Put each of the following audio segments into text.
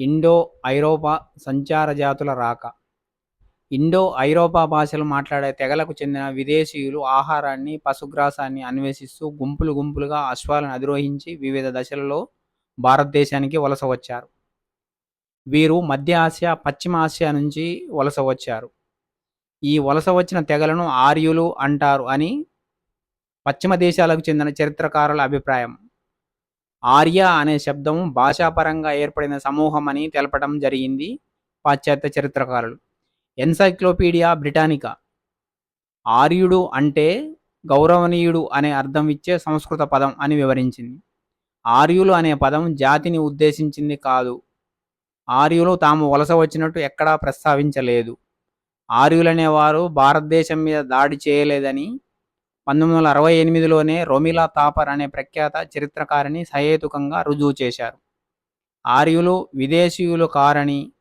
Indo ఐరోపా సంచార జాతుల రాక. ఇండో ఐరోపా భాషలు మాట్లాడే తెగలకు చెందిన విదేశీయులు ఆహారాన్ని పశుగ్రాసాన్ని అన్వేషిస్తూ గుంపులు గుంపులుగా అశ్వాలను అధిరోహించి వివిధ దశలలో భారతదేశానికి వలస వచ్చారు. వీరు మధ్య ఆసియా పశ్చిమ ఆసియా నుంచి వలస వచ్చారు. ఈ వలస వచ్చిన తెగలను ఆర్యులు అంటారు అని పశ్చిమ దేశాలకు చెందిన చరిత్రకారుల అభిప్రాయం. ఆర్య అనే శబ్దం భాషాపరంగా ఏర్పడిన సమూహం అని తెలపడం జరిగింది పాశ్చాత్య చరిత్రకారులు. ఎన్సైక్లోపీడియా బ్రిటానికా ఆర్యుడు అంటే గౌరవనీయుడు అనే అర్థం ఇచ్చే సంస్కృత పదం అని వివరించింది. ఆర్యులు అనే పదం జాతిని ఉద్దేశించింది కాదు. ఆర్యులు తాము వలస వచ్చినట్టు ఎక్కడా ప్రస్తావించలేదు. ఆర్యులనేవారు భారతదేశం మీద దాడి చేయలేదని పంతొమ్మిది వందల అరవై ఎనిమిదిలోనే రొమిలా తాపర్ అనే ప్రఖ్యాత చరిత్రకారిని సహేతుకంగా రుజువు చేశారు. ఆర్యులు విదేశీయులు కారని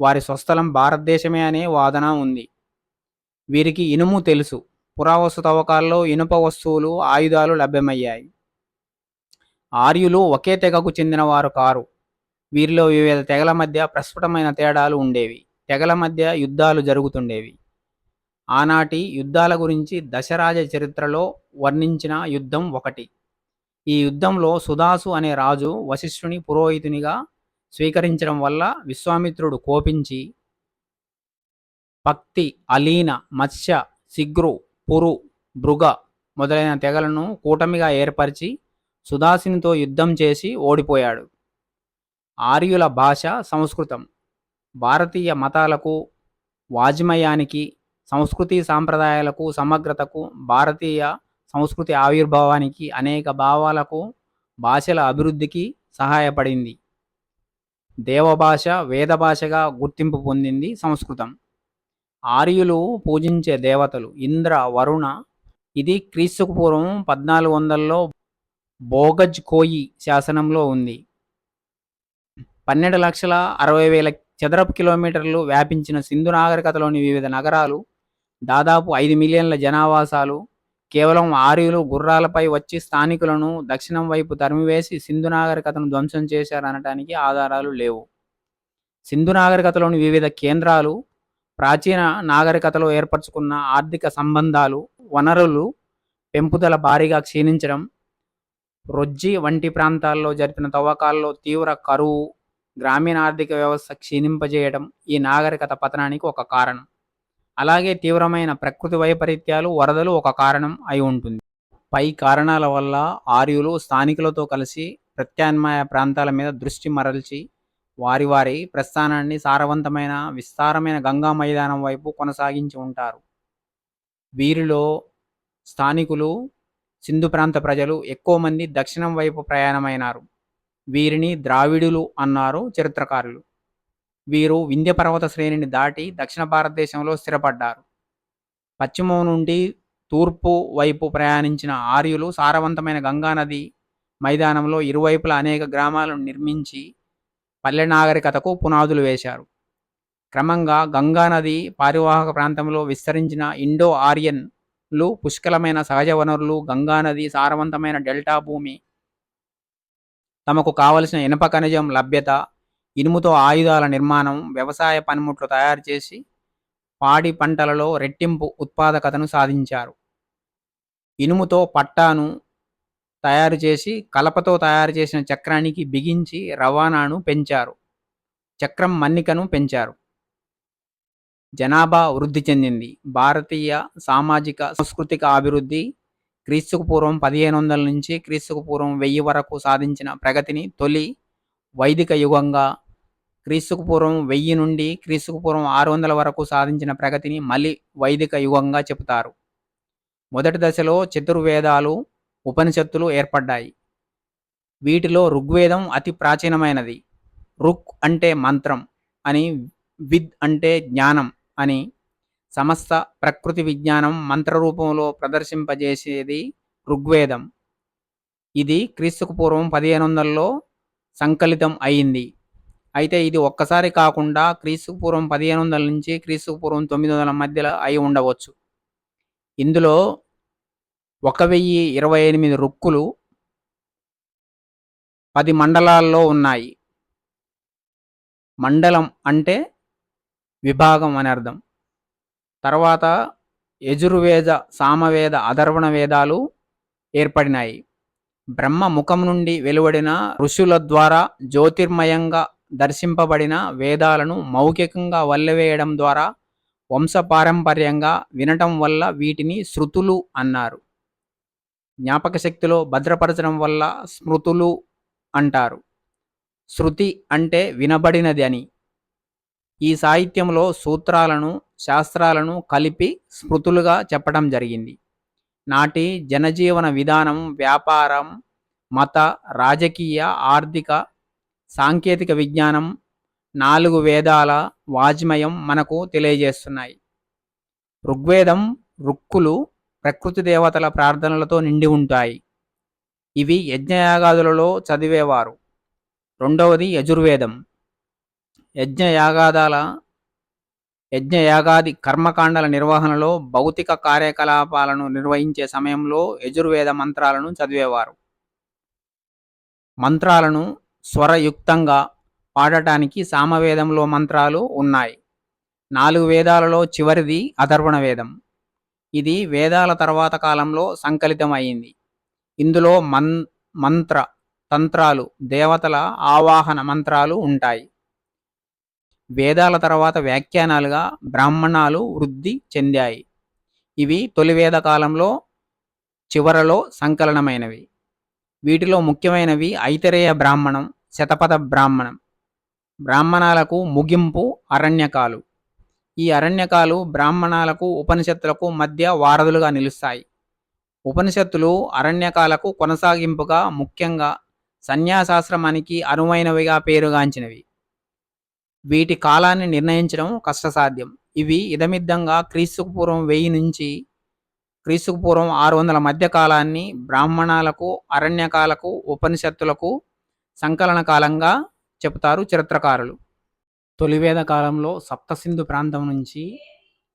వారి స్వస్థలం భారతదేశమే అనే వాదన ఉంది. వీరికి ఇనుము తెలుసు. పురావస్తు తవ్వకాల్లో ఇనుప వస్తువులు ఆయుధాలు లభ్యమయ్యాయి. ఆర్యులు ఒకే తెగకు చెందినవారు కారు. వీరిలో వివిధ తెగల మధ్య ప్రస్ఫుటమైన తేడాలు ఉండేవి. తెగల మధ్య యుద్ధాలు జరుగుతుండేవి. ఆనాటి యుద్ధాల గురించి దశరాజ చరిత్రలో వర్ణించిన యుద్ధం ఒకటి. ఈ యుద్ధంలో సుదాసు అనే రాజు వశిష్ఠుని పురోహితునిగా స్వీకరించడం వల్ల విశ్వామిత్రుడు కోపించి పక్తి అలీన మత్స్య సిగ్రు పురు భృగ మొదలైన తెగలను కూటమిగా ఏర్పరిచి సుదాసినితో యుద్ధం చేసి ఓడిపోయాడు. ఆర్యుల భాష సంస్కృతం. భారతీయ మతాలకు వాజ్మయానికి సంస్కృతి సాంప్రదాయాలకు సమగ్రతకు భారతీయ సంస్కృతి ఆవిర్భావానికి అనేక భావాలకు భాషల అభివృద్ధికి సహాయపడింది. దేవభాష వేద భాషగా గుర్తింపు పొందింది సంస్కృతం. ఆర్యులు పూజించే దేవతలు ఇంద్ర వరుణ ఇది క్రీస్తుకు పూర్వం పద్నాలుగు వందల్లో బోగజ్ కోయి శాసనంలో ఉంది. పన్నెండు లక్షల అరవై వేల చదరపు కిలోమీటర్లు వ్యాపించిన సింధు నాగరికతలోని వివిధ నగరాలు దాదాపు ఐదు మిలియన్ల జనావాసాలు కేవలం ఆర్యులు గుర్రాలపై వచ్చి స్థానికులను దక్షిణం వైపు తరిమివేసి సింధు నాగరికతను ధ్వంసం చేశారనటానికి ఆధారాలు లేవు. సింధు నాగరికతలోని వివిధ కేంద్రాలు ప్రాచీన నాగరికతలో ఏర్పరచుకున్న ఆర్థిక సంబంధాలు వనరులు పెంపుదల భారీగా క్షీణించడం రొజ్జి వంటి ప్రాంతాల్లో జరిపిన తవ్వకాల్లో తీవ్ర కరువు గ్రామీణ ఆర్థిక వ్యవస్థ క్షీణింపజేయడం ఈ నాగరికత పతనానికి ఒక కారణం. అలాగే తీవ్రమైన ప్రకృతి వైపరీత్యాలు వరదలు ఒక కారణం అయి ఉంటుంది. పై కారణాల వల్ల ఆర్యులు స్థానికులతో కలిసి ప్రత్యామ్నాయ ప్రాంతాల మీద దృష్టి మరల్చి వారి వారి ప్రస్థానాన్ని సారవంతమైన విస్తారమైన గంగా మైదానం వైపు కొనసాగించి ఉంటారు. వీరిలో స్థానికులు సింధు ప్రాంత ప్రజలు ఎక్కువ మంది దక్షిణం వైపు ప్రయాణమైనారు. వీరిని ద్రావిడులు అన్నారు చరిత్రకారులు. వీరు వింధ్య పర్వత శ్రేణిని దాటి దక్షిణ భారతదేశంలో స్థిరపడ్డారు. పశ్చిమం నుండి తూర్పు వైపు ప్రయాణించిన ఆర్యులు సారవంతమైన గంగానది మైదానంలో ఇరువైపులా అనేక గ్రామాలను నిర్మించి పల్లె నాగరికతకు పునాదులు వేశారు. క్రమంగా గంగానది పారివాహక ప్రాంతంలో విస్తరించిన ఇండో ఆర్యన్లు పుష్కలమైన సహజ వనరులు గంగానది సారవంతమైన డెల్టా భూమి తమకు కావలసిన ఇనప ఖనిజం లభ్యత ఇనుముతో ఆయుధాల నిర్మాణం వ్యవసాయ పనిముట్లు తయారు చేసి పాడి పంటలలో రెట్టింపు ఉత్పాదకతను సాధించారు. ఇనుముతో పట్టాను తయారు చేసి కలపతో తయారు చేసిన చక్రానికి బిగించి రవాణాను పెంచారు. చక్రం మన్నికను పెంచారు. జనాభా వృద్ధి చెందింది. భారతీయ సామాజిక సాంస్కృతిక అభివృద్ధి క్రీస్తుకు పూర్వం పదిహేను వందల నుంచి క్రీస్తుకు పూర్వం వెయ్యి వరకు సాధించిన ప్రగతిని తొలి వైదిక యుగంగా క్రీస్తుకు పూర్వం వెయ్యి నుండి క్రీస్తుకు పూర్వం ఆరు వందల వరకు సాధించిన ప్రగతిని మళ్ళీ వైదిక యుగంగా చెబుతారు. మొదటి దశలో చతుర్వేదాలు ఉపనిషత్తులు ఏర్పడ్డాయి. వీటిలో ఋగ్వేదం అతి ప్రాచీనమైనది. రుక్ అంటే మంత్రం అని విద్ అంటే జ్ఞానం అని సమస్త ప్రకృతి విజ్ఞానం మంత్రరూపంలో ప్రదర్శింపజేసేది ఋగ్వేదం. ఇది క్రీస్తుకు పూర్వం పదిహేను వందలలో సంకలితం అయింది. అయితే ఇది ఒక్కసారి కాకుండా క్రీస్తుకు పూర్వం పదిహేను వందల నుంచి క్రీస్తుకు పూర్వం తొమ్మిది వందల మధ్యలో అయి ఉండవచ్చు. ఇందులో ఒక వెయ్యి ఇరవై ఎనిమిది రుక్కులు పది మండలాల్లో ఉన్నాయి. మండలం అంటే విభాగం అని అర్థం. తర్వాత యజుర్వేద సామవేద అధర్వణ వేదాలు ఏర్పడినాయి. బ్రహ్మ ముఖం నుండి వెలువడిన ఋషుల ద్వారా జ్యోతిర్మయంగా దర్శింపబడిన వేదాలను మౌఖికంగా వల్లవేయడం ద్వారా వంశపారంపర్యంగా వినటం వల్ల వీటిని శృతులు అన్నారు. జ్ఞాపక శక్తిలో భద్రపరచడం వల్ల స్మృతులు అంటారు. శృతి అంటే వినబడినది అని. ఈ సాహిత్యంలో సూత్రాలను శాస్త్రాలను కలిపి స్మృతులుగా చెప్పడం జరిగింది. నాటి జనజీవన విధానం వ్యాపారం మత రాజకీయ ఆర్థిక సాంకేతిక విజ్ఞానం నాలుగు వేదాల వాజ్మయం మనకు తెలియజేస్తున్నాయి. ఋగ్వేదం రుక్కులు ప్రకృతి దేవతల ప్రార్థనలతో నిండి ఉంటాయి. ఇవి యజ్ఞయాగాదులలో చదివేవారు. రెండవది యజుర్వేదం. యజ్ఞయాగాదాల యజ్ఞయాగాది కర్మకాండల నిర్వహణలో భౌతిక కార్యకలాపాలను నిర్వహించే సమయంలో యజుర్వేద మంత్రాలను చదివేవారు. మంత్రాలను స్వరయుక్తంగా పాడటానికి సామవేదంలో మంత్రాలు ఉన్నాయి. నాలుగు వేదాలలో చివరిది అథర్వణ వేదం. ఇది వేదాల తర్వాత కాలంలో సంకలితమైంది ఇందులో మన్ మంత్ర తంత్రాలు దేవతల ఆవాహన మంత్రాలు ఉంటాయి. వేదాల తర్వాత వ్యాఖ్యానాలుగా బ్రాహ్మణాలు వృద్ధి చెందాయి. ఇవి తొలి వేద కాలంలో చివరలో సంకలనమైనవి. వీటిలో ముఖ్యమైనవి ఐతరేయ బ్రాహ్మణం శతపథ బ్రాహ్మణం. బ్రాహ్మణాలకు ముగింపు అరణ్యకాలు. ఈ అరణ్యకాలు బ్రాహ్మణాలకు ఉపనిషత్తులకు మధ్య వారధులుగా నిలుస్తాయి. ఉపనిషత్తులు అరణ్యకాలకు కొనసాగింపుగా ముఖ్యంగా సన్యాసాశ్రమానికి అనువైనవిగా పేరుగాంచినవి. వీటి కాలాన్ని నిర్ణయించడం కష్టసాధ్యం. ఇవి ఇదమిద్దంగా క్రీస్తుకు పూర్వం వెయ్యి నుంచి క్రీస్తుకు పూర్వం ఆరు వందల మధ్య కాలాన్ని బ్రాహ్మణాలకు అరణ్యకాలకు ఉపనిషత్తులకు సంకలన కాలంగా చెబుతారు చరిత్రకారులు. తొలివేద కాలంలో సప్తసింధు ప్రాంతం నుంచి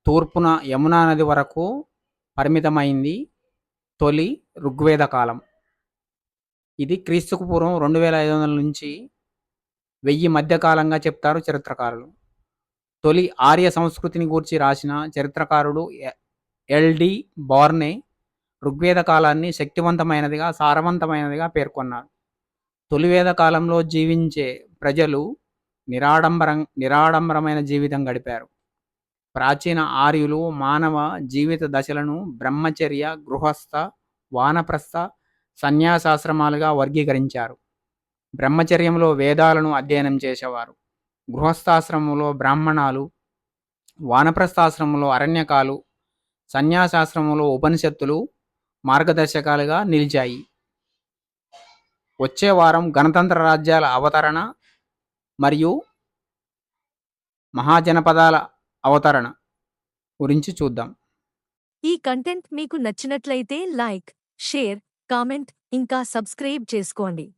తూర్పున యమునా నది వరకు పరిమితమైంది తొలి ఋగ్వేద కాలం. ఇది క్రీస్తుకు పూర్వం రెండు వేల ఐదు వందల నుంచి వెయ్యి మధ్యకాలంగా చెప్తారు చరిత్రకారులు. తొలి ఆర్య సంస్కృతిని గూర్చి రాసిన చరిత్రకారుడు ఎ- ఎల్డి బార్నే ఋగ్వేద కాలాన్ని శక్తివంతమైనదిగా సారవంతమైనదిగా పేర్కొన్నారు. తొలివేద కాలంలో జీవించే ప్రజలు నిరాడంబరం నిరాడంబరమైన జీవితం గడిపారు. ప్రాచీన ఆర్యులు మానవ జీవిత దశలను బ్రహ్మచర్య గృహస్థ వానప్రస్థ సన్యాసాశ్రమాలుగా వర్గీకరించారు. బ్రహ్మచర్యంలో వేదాలను అధ్యయనం చేసేవారు. గృహస్థాశ్రమంలో బ్రాహ్మణాలు వానప్రస్థాశ్రమంలో అరణ్యకాలు సన్యాసాశ్రమంలో ఉపనిషత్తులు మార్గదర్శకాలుగా నిలిచాయి. వచ్చే వారం గణతంత్ర రాజ్యాల అవతరణ మరియు మహాజనపదాల అవతరణ గురించి చూద్దాం. ఈ కంటెంట్ మీకు నచ్చినట్లయితే లైక్ షేర్ కామెంట్ ఇంకా సబ్స్క్రైబ్ చేసుకోండి.